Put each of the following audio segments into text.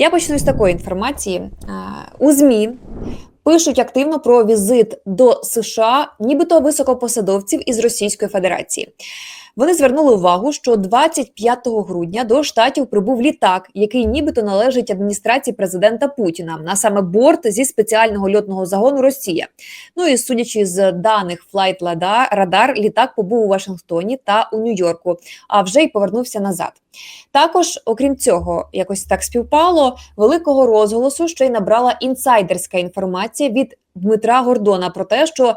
Я почну з такої інформації. У ЗМІ пишуть активно про візит до США, нібито високопосадовців із Російської Федерації. Вони звернули увагу, що 25 грудня до штатів прибув літак, який нібито належить адміністрації президента Путіна, а саме борт зі спеціального льотного загону Росія. Ну і судячи з даних Flight Radar, літак побув у Вашингтоні та у Нью-Йорку, а вже й повернувся назад. Також, окрім цього, якось так співпало великого розголосу, що й набрала інсайдерська інформація від Дмитра Гордона про те, що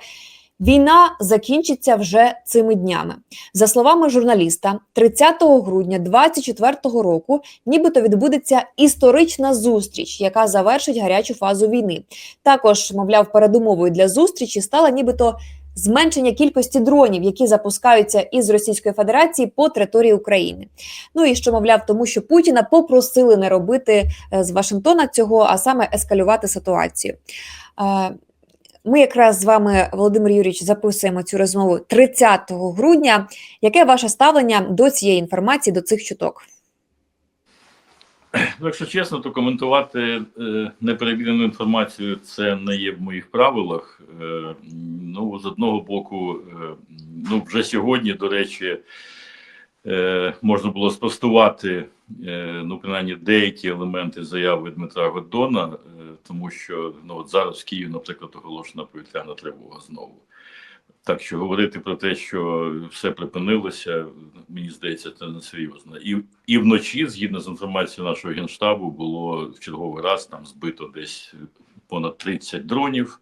Війна закінчиться вже цими днями. За словами журналіста, 30 грудня 2024 року, нібито відбудеться історична зустріч, яка завершить гарячу фазу війни. Також, мовляв, передумовою для зустрічі стала нібито зменшення кількості дронів, які запускаються із Російської Федерації по території України. Ну і що мовляв, тому що Путіна попросили не робити е, з Вашингтона цього, а саме ескалювати ситуацію. Ми якраз з вами, Володимир Юрійович, записуємо цю розмову 30 грудня. Яке ваше ставлення до цієї інформації, до цих чуток? Ну, якщо чесно, то коментувати е, неперевірену інформацію це не є в моїх правилах. Е, ну, з одного боку, е, ну вже сьогодні, до речі, е, можна було спростувати ну, принаймні деякі елементи заяви Дмитра Годона, е, тому що ну, от зараз в Києві, наприклад, оголошена повітряна тривога знову. Так що говорити про те, що все припинилося, мені здається, це несерйозно. І і вночі, згідно з інформацією нашого генштабу, було в черговий раз там збито десь понад 30 дронів.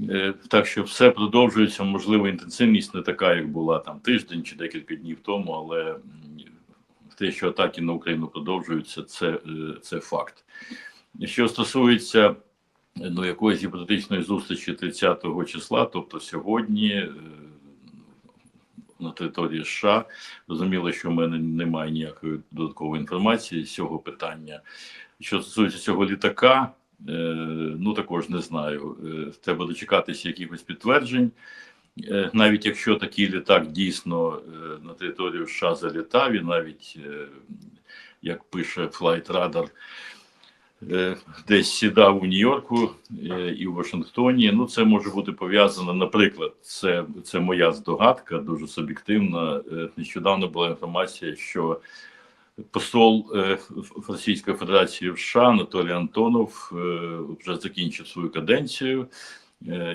Е, Так що все продовжується. Можливо, інтенсивність не така, як була там тиждень чи декілька днів тому, але те, що атаки на Україну продовжуються, це, е, це факт. Що стосується ну, якоїсь гіпотетичної зустрічі 30-го числа, тобто сьогодні, е, на території США, зрозуміло, що в мене немає ніякої додаткової інформації з цього питання. Що стосується цього літака, е, ну також не знаю. Треба дочекатися якихось підтверджень. Е, Навіть якщо такий літак дійсно е, на територію США залітав, і навіть е, як пише Flight Radar, десь сідав у Нью-Йорку і в Вашингтоні. Ну, це може бути пов'язано, наприклад, це, це моя здогадка, дуже суб'єктивна. Нещодавно була інформація, що посол Російської Федерації в США Анатолій Антонов вже закінчив свою каденцію,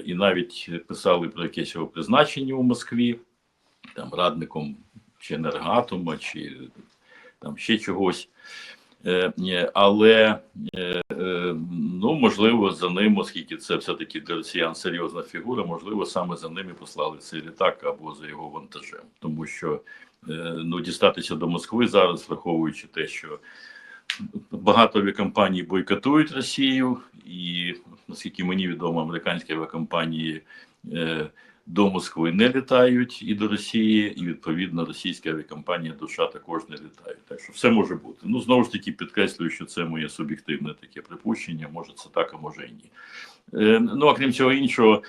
і навіть писали про якесь його призначення у Москві, там радником чи енергоатома, чи там ще чогось. Е, але е, е, ну можливо за ним, оскільки це все-таки для росіян серйозна фігура, можливо, саме за ними послали цей літак або за його вантажем, тому що е, ну дістатися до Москви зараз, враховуючи те, що багато авіакомпаній бойкотують Росію, і наскільки мені відомо, американські авіакомпанії е, до Москви не літають і до Росії, і відповідно російські авіакомпанії до США також не літають. Так що все може бути. Ну знову ж таки підкреслюю, що це моє суб'єктивне таке припущення. Може це так, а може і ні. Е, ну а крім цього іншого.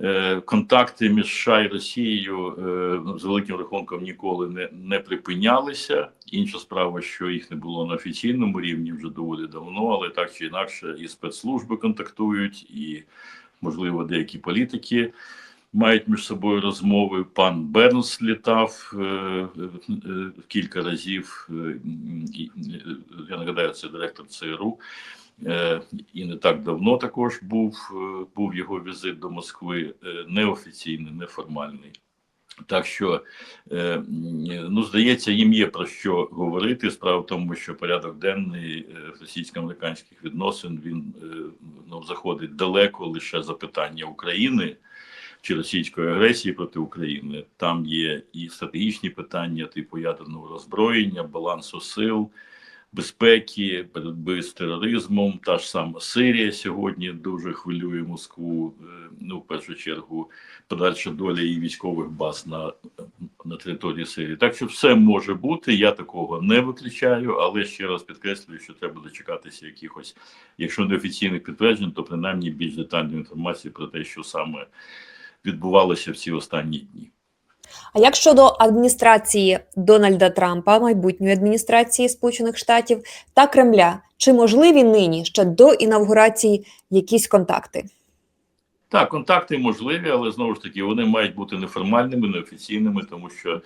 Е, Контакти між США і Росією е, з великим рахунком ніколи не, не припинялися. Інша справа, що їх не було на офіційному рівні вже доволі давно, але так чи інакше, і спецслужби контактують, і можливо деякі політики мають між собою розмови. Пан Бернс літав е, е, кілька разів. е, е, Я нагадаю, це директор ЦРУ. Е, І не так давно також був, е, був його візит до Москви, е, неофіційний, неформальний. Так що, ну, здається, їм є про що говорити. Справа в тому, що порядок денний російсько-американських відносин він ну, заходить далеко лише за питання України чи російської агресії проти України. Там є і стратегічні питання, типу ядерного роззброєння, балансу сил, безпеки, боротьби з тероризмом. Та ж сама Сирія сьогодні дуже хвилює Москву. е, Ну, в першу чергу, подальша доля її військових баз на, на території Сирії. Так що все може бути. Я такого не виключаю, але ще раз підкреслюю, що треба дочекатися якихось, якщо не офіційних підтверджень, то принаймні більш детальної інформації про те, що саме відбувалося в ці останні дні. А як щодо адміністрації Дональда Трампа, майбутньої адміністрації Сполучених Штатів та Кремля, чи можливі нині ще до інавгурації якісь контакти? Так, контакти можливі, але знову ж таки вони мають бути неформальними, неофіційними, тому що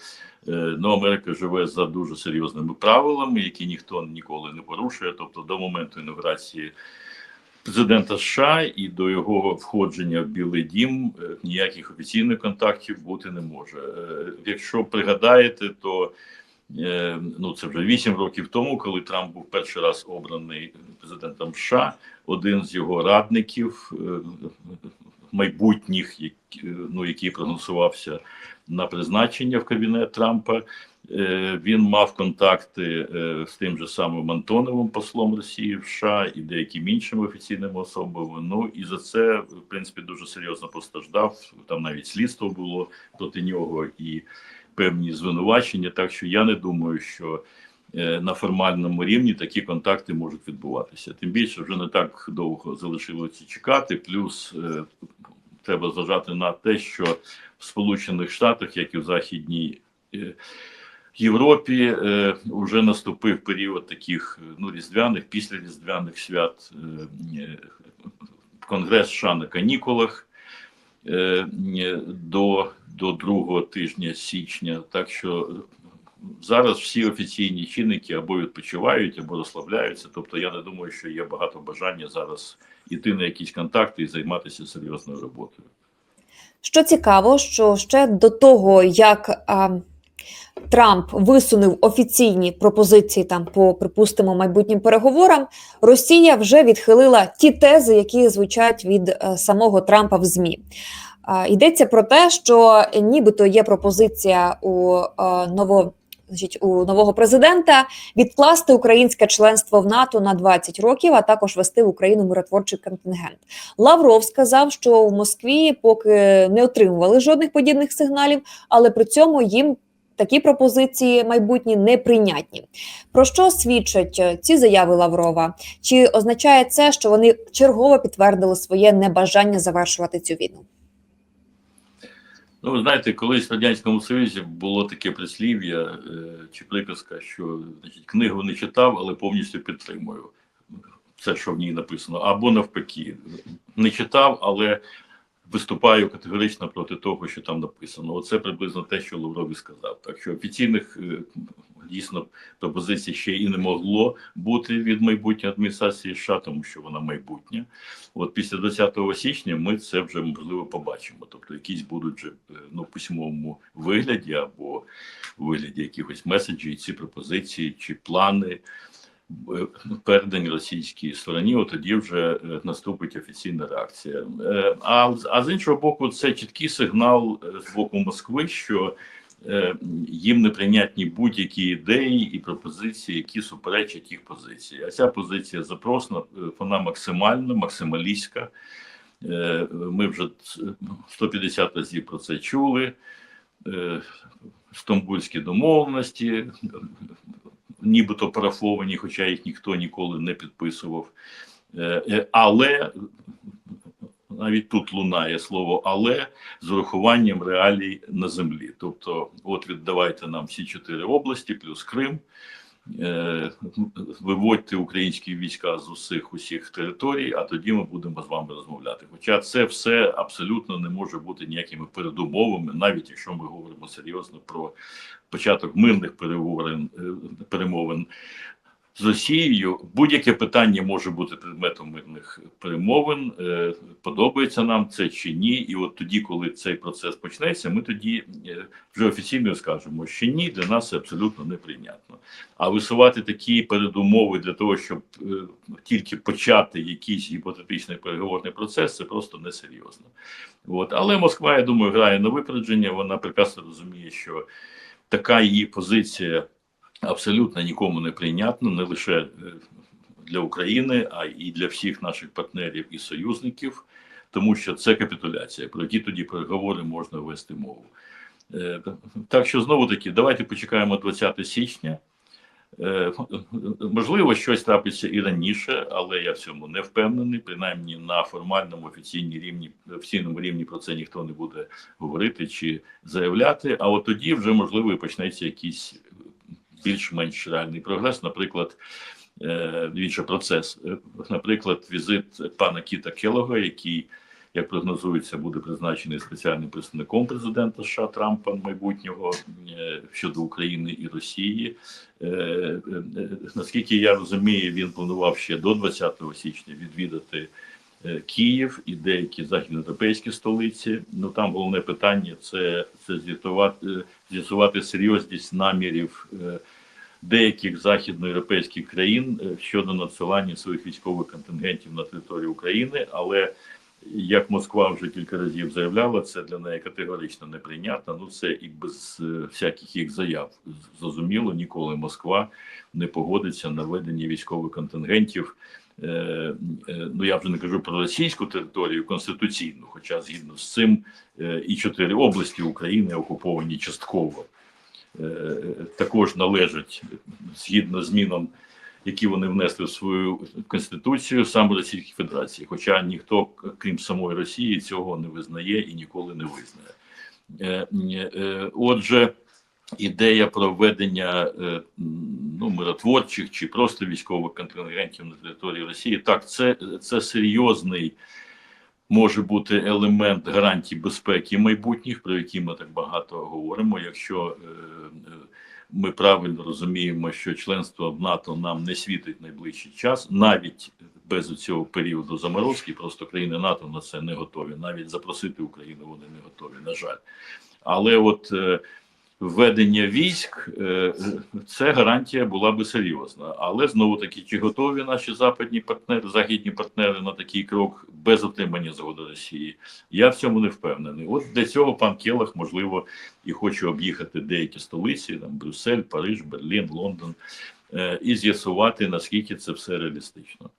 е, ну, Америка живе за дуже серйозними правилами, які ніхто ніколи не порушує. Тобто до моменту інаугурації президента США і до його входження в Білий Дім е, ніяких офіційних контактів бути не може. Е, Якщо пригадаєте, то е, ну це вже вісім років тому, коли Трамп був перший раз обраний президентом США, один з його радників майбутніх, ну, який проголосувався на призначення в кабінет Трампа. Е, Він мав контакти е, з тим же самим Антоновим послом Росії в США і деякими іншими офіційними особами. Ну і за це в принципі дуже серйозно постраждав. Там навіть слідство було проти нього і певні звинувачення. Так що я не думаю, що е, на формальному рівні такі контакти можуть відбуватися. Тим більше вже не так довго залишилося чекати. Плюс е, треба зважати на те, що в Сполучених Штатах, як і в Західній е, Європі, е, вже наступив період таких е, ну різдвяних, післяріздвяних свят. Е, е, Конгрес США на канікулах е, е, до, до другого тижня січня. Так що зараз всі офіційні чинники або відпочивають, або розслабляються. Тобто, я не думаю, що є багато бажання зараз іти на якісь контакти і займатися серйозною роботою. Що цікаво, що ще до того, як а, Трамп висунув офіційні пропозиції там по припустимо майбутнім переговорам, Росія вже відхилила ті тези, які звучать від е, самого Трампа в ЗМІ. Йдеться про те, що нібито є пропозиція у е, ново. Значить, у нового президента відкласти українське членство в НАТО на 20 років, а також вести в Україну миротворчий контингент. Лавров сказав, що в Москві поки не отримували жодних подібних сигналів, але при цьому їм такі пропозиції майбутні неприйнятні. Про що свідчать е, ці заяви Лаврова? Чи означає це, що вони чергово підтвердили своє небажання завершувати цю війну? Ну, ви знаєте, колись в Радянському Союзі було таке прислів'я е, чи приказка, що значить, книгу не читав, але повністю підтримую все, що в ній написано. Або навпаки, не читав, але виступаю категорично проти того, що там написано. Оце приблизно те, що Лавров сказав. Так що офіційних е, дійсно пропозицій ще і не могло бути від майбутньої адміністрації США, тому що вона майбутня. От після 20 січня ми це вже можливо побачимо. Тобто, якісь будуть вже е, ну, письмовому вигляді або вигляді якихось меседжів, ці пропозиції чи плани е, передані російській стороні. От тоді вже е, наступить офіційна реакція. А, а з іншого боку, це чіткий сигнал з боку Москви, що їм неприйнятні будь-які ідеї і пропозиції, які суперечать їх позиції. А ця позиція запросна, е, вона максимальна, максималістська. Е, Ми вже 150 разів про це чули. Е, Стамбульські домовленості, нібито парафовані, хоча їх ніхто ніколи не підписував. Е, е, Але навіть тут лунає слово але з урахуванням реалій на землі. Тобто, от віддавайте нам всі чотири області, плюс Крим. Е, Виводьте українські війська з усіх усіх територій, а тоді ми будемо з вами розмовляти. Хоча це все абсолютно не може бути ніякими передумовами, навіть якщо ми говоримо серйозно про початок мирних е, перемовин з Росією. Будь-яке питання може бути предметом мирних перемовин. Е, Подобається нам це чи ні? І от тоді, коли цей процес почнеться, ми тоді е, вже офіційно скажемо, що ні, для нас це абсолютно неприйнятно. А висувати такі передумови для того, щоб е, тільки почати якийсь гіпотетичний переговорний процес, це просто несерйозно. От. Але Москва, я думаю, грає на випередження. Вона прекрасно розуміє, що така її позиція абсолютно нікому не прийнятна, не лише е, для України, а і для всіх наших партнерів і союзників, тому що це капітуляція. Про які тоді переговори можна вести мову. Е, Так що знову таки, давайте почекаємо 20 січня. Е, Можливо, щось трапиться і раніше, але я в цьому не впевнений. Принаймні на формальному офіційній рівні офіційному рівні про це ніхто не буде говорити чи заявляти. А от тоді вже можливо і почнеться якийсь більш-менш реальний прогрес. Наприклад, е, більше процес. Е, Наприклад, візит пана Кіта Келога, який як прогнозується, буде призначений спеціальним представником президента США Трампа майбутнього е, щодо України і Росії. Наскільки я розумію, він планував ще до 20 січня відвідати Київ і деякі західноєвропейські столиці. Ну там головне питання це, це з'ясувати, з'ясувати серйозність намірів. е, Деяких західноєвропейських країн е, щодо надсилання своїх військових контингентів на територію України, але як Москва вже кілька разів заявляла, це для неї категорично неприйнятно. Ну це і без е, всяких їх заяв. Зрозуміло, ніколи Москва не погодиться на ведення військових контингентів. Е, е, ну я вже не кажу про російську територію конституційну, хоча згідно з цим е, і чотири області України окуповані частково. Також належать згідно змінам які вони внесли в свою конституцію саме Російській Федерації. Хоча ніхто, крім самої Росії, цього не визнає і ніколи не визнає. Отже, ідея про введення е, ну, миротворчих чи просто військових контингентів на території Росії, так, це, це серйозний. Може бути елемент гарантій безпеки майбутніх, про які ми так багато говоримо. Якщо е, ми правильно розуміємо, що членство в НАТО нам не світить найближчий час, навіть без цього періоду заморозки, просто країни НАТО на це не готові. Навіть запросити Україну вони не готові, на жаль. Але от е, введення військ е, це гарантія була би серйозна. Але знову таки, чи готові наші западні партнери, західні партнери на такий крок без отримання згоди Росії? Я в цьому не впевнений. От для цього пан Келах, можливо, і хоче об'їхати деякі столиці, там Брюссель, Париж, Берлін, Лондон, е, і з'ясувати наскільки це все реалістично.